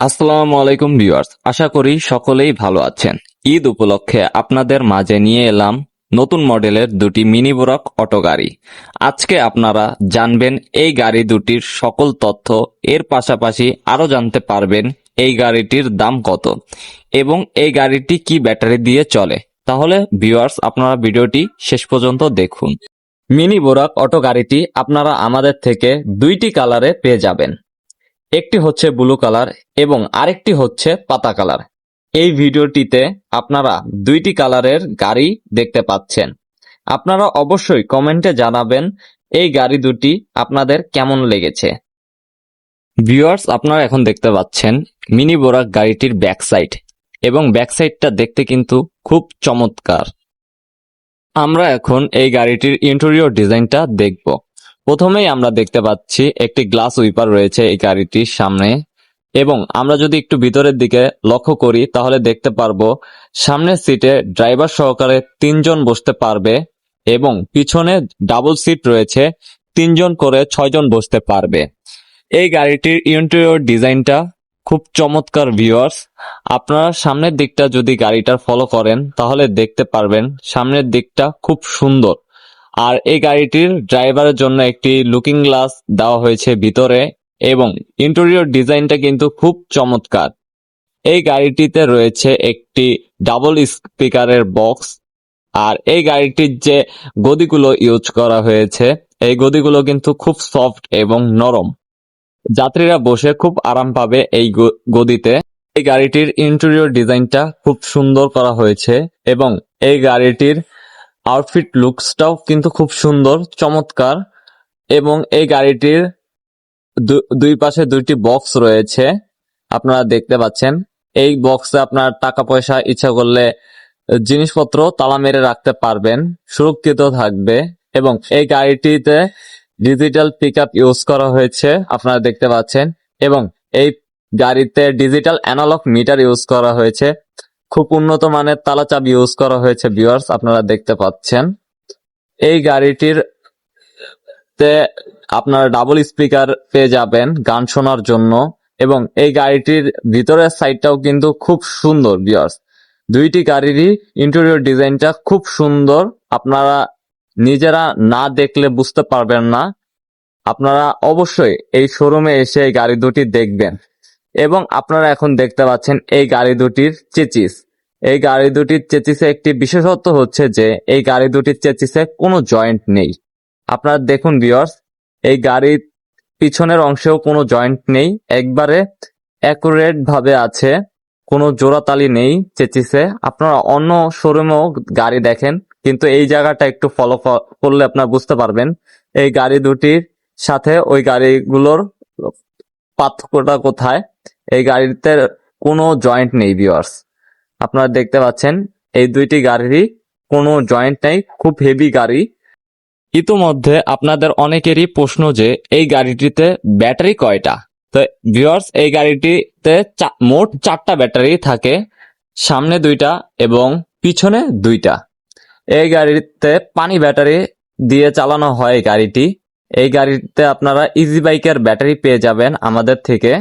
আসসালামু আলাইকুম ভিউয়ার্স, আশা করি সকলেই ভালো আছেন। ঈদ উপলক্ষে আপনাদের মাঝে নিয়ে এলাম নতুন মডেলের দুটি মিনি বোরাক অটো গাড়ি। আজকে আপনারা জানবেন এই গাড়ি দুটির সকল তথ্য, এর পাশাপাশি আরও জানতে পারবেন এই গাড়িটির দাম কত এবং এই গাড়িটি কি ব্যাটারি দিয়ে চলে। তাহলে ভিউয়ার্স, আপনারা ভিডিওটি শেষ পর্যন্ত দেখুন। মিনি বোরাক অটো গাড়িটি আপনারা আমাদের থেকে দুইটি কালারে পেয়ে যাবেন। একটি হচ্ছে ব্লু কালার এবং আরেকটি হচ্ছে পাতা কালার। এই ভিডিওটিতে আপনারা দুইটি কালারের গাড়ি দেখতে পাচ্ছেন। আপনারা অবশ্যই কমেন্টে জানাবেন এই গাড়ি দুটি আপনাদের কেমন লেগেছে। ভিউয়ার্স, আপনারা এখন দেখতে পাচ্ছেন মিনি বোরাক গাড়িটির ব্যাক সাইড এবং ব্যাক সাইডটা দেখতে কিন্তু খুব চমৎকার। আমরা এখন এই গাড়িটির ইন্টেরিয়র ডিজাইনটা দেখব। প্রথমেই আমরা দেখতে পাচ্ছি একটি গ্লাস উইপার রয়েছে এই গাড়িটির সামনে। এবং আমরা যদি একটু ভিতরের দিকে লক্ষ্য করি, তাহলে দেখতে পারব সামনের সিটে ড্রাইভার সহকারে তিনজন বসতে পারবে এবং পিছনে ডাবল সিট রয়েছে, তিনজন করে ছয়জন বসতে পারবে। এই গাড়িটির ইন্টেরিয়র ডিজাইনটা খুব চমৎকার ভিউয়ার্স আপনারা সামনের দিকটা যদি গাড়িটার ফলো করেন, তাহলে দেখতে পারবেন সামনের দিকটা খুব সুন্দর। আর এই গাড়িটির ড্রাইভারের জন্য একটি লুকিং গ্লাস দেওয়া হয়েছে ভিতরে এবং ইন্টেরিয়র ডিজাইনটা কিন্তু খুব চমৎকার। এই গাড়িটিতে রয়েছে একটি ডাবল স্পিকারের বক্স আর এই গাড়িটির যে গদিগুলো ইউজ করা হয়েছে, এই গদিগুলো কিন্তু খুব সফট এবং নরম। যাত্রীরা বসে খুব আরাম পাবে এই গদিতে। এই গাড়িটির ইন্টেরিয়র ডিজাইনটা খুব সুন্দর করা হয়েছে এবং এই গাড়িটির আউটফিট লুকসটাও কিন্তু খুব সুন্দর, চমৎকার। এবং এই গাড়িটির দুই পাশে দুইটি বক্স রয়েছে, আপনারা দেখতে পাচ্ছেন। এই বক্সে আপনার টাকা পয়সা, ইচ্ছা করলে জিনিসপত্র তালা মেরে রাখতে পারবেন, সুরক্ষিত থাকবে। এবং এই গাড়িটিতে ডিজিটাল পিক ইউজ করা হয়েছে, আপনারা দেখতে পাচ্ছেন। এবং এই গাড়িতে ডিজিটাল অ্যানালগ মিটার ইউজ করা হয়েছে খুব উন্নত মানের তালা চাবি ইউজ করা হয়েছে, ভিউয়ার্স, আপনারা দেখতে পাচ্ছেন। এই গাড়িটির তে আপনারা ডাবল স্পিকার পেয়ে যাবেন গান শোনার জন্য। এবং এই গাড়িটির ভিতরের সাইডটাও কিন্তু খুব সুন্দর, ভিউয়ার্স। দুইটি গাড়িরই ইন্টেরিয়র ডিজাইনটা খুব সুন্দর। আপনারা নিজেরা না দেখলে বুঝতে পারবেন না। আপনারা অবশ্যই এই শোরুমে এসে এই গাড়ি দুটি দেখবেন। এবং আপনারা এখন দেখতে পাচ্ছেন এই গাড়ি দুটির চেচিস। এই গাড়ি দুটির চেচিসে একটি বিশেষত্ব হচ্ছে যে এই গাড়ি দুটির চেচিসে কোনো জয়েন্ট নেই। আপনারা দেখুন ভিউয়ার্স এই গাড়ির পিছনের অংশেও কোনো জয়েন্ট নেই। একবারে অ্যাকুরেট ভাবে আছে, কোনো জোড়াতালি নেই চেচিসে। আপনারা অন্য শোরুমেও গাড়ি দেখেন, কিন্তু এই জায়গাটা একটু ফলো করলে আপনারা বুঝতে পারবেন। এই গাড়ি দুটির সাথে ওই গাড়িগুলোর পার্থক্যটা কোথায়? এই গাড়িতে কোনো জয়েন্ট নেই ভিউয়ার্স আপনারা দেখতে পাচ্ছেন, এই দুইটি গাড়িরই কোনো জয়েন্ট নেই, খুব হেভি গাড়ি। ইতোমধ্যে আপনাদের অনেকেরই প্রশ্ন যে, এই গাড়িটিতে ব্যাটারি কয়টা? তো ভিউয়ার্স এই গাড়িটিতে মোট চারটা ব্যাটারি থাকে, সামনে দুইটা এবং পিছনে দুইটা। এই গাড়িতে পানি ব্যাটারি দিয়ে চালানো হয় গাড়িটি। এই গাড়িতে আপনারা ইজি বাইকের ব্যাটারি পেয়ে যাবেন আমাদের থেকে।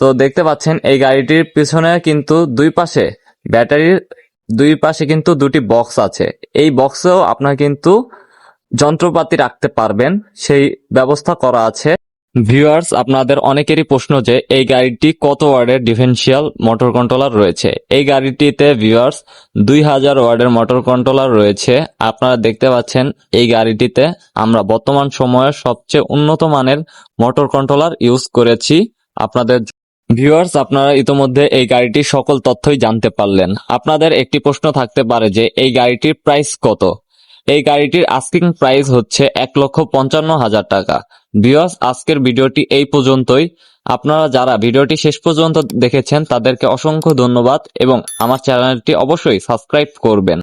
তো দেখতে পাচ্ছেন, এই গাড়িটির পিছনে কিন্তু দুই পাশে ব্যাটারির দুই পাশে কিন্তু দুটি বক্স আছে। এই বক্সেও আপনার কিন্তু যন্ত্রপাতি রাখতে পারবেন, সেই ব্যবস্থা করা আছে। ভিউয়ার্স, আপনাদের অনেকেরই প্রশ্ন যে এই গাড়িটি কত ওয়ার্ডের ডিফেন্সিয়াল মোটর কন্ট্রোলার রয়েছে? এই গাড়িটিতে ভিউয়ার্স, দুই হাজার ওয়ার্ডের মোটর কন্ট্রোলার রয়েছে। আপনারা দেখতে পাচ্ছেন এই গাড়িটিতে আমরা বর্তমান সময়ের সবচেয়ে উন্নত মানের মোটর কন্ট্রোলার ইউজ করেছি। আপনাদের ভিউয়ার্স, আপনারা ইতোমধ্যে এই গাড়িটির সকল তথ্যই জানতে পারলেন। আপনাদের একটি প্রশ্ন থাকতে পারে যে এই গাড়িটির প্রাইস কত? এই গাড়িটির আস্কিং প্রাইস হচ্ছে এক লক্ষ পঞ্চান্ন হাজার টাকা। ভিওস আজকের ভিডিওটি এই পর্যন্তই। আপনারা যারা ভিডিওটি শেষ পর্যন্ত দেখেছেন, তাদেরকে অসংখ্য ধন্যবাদ এবং আমার চ্যানেলটি অবশ্যই সাবস্ক্রাইব করবেন।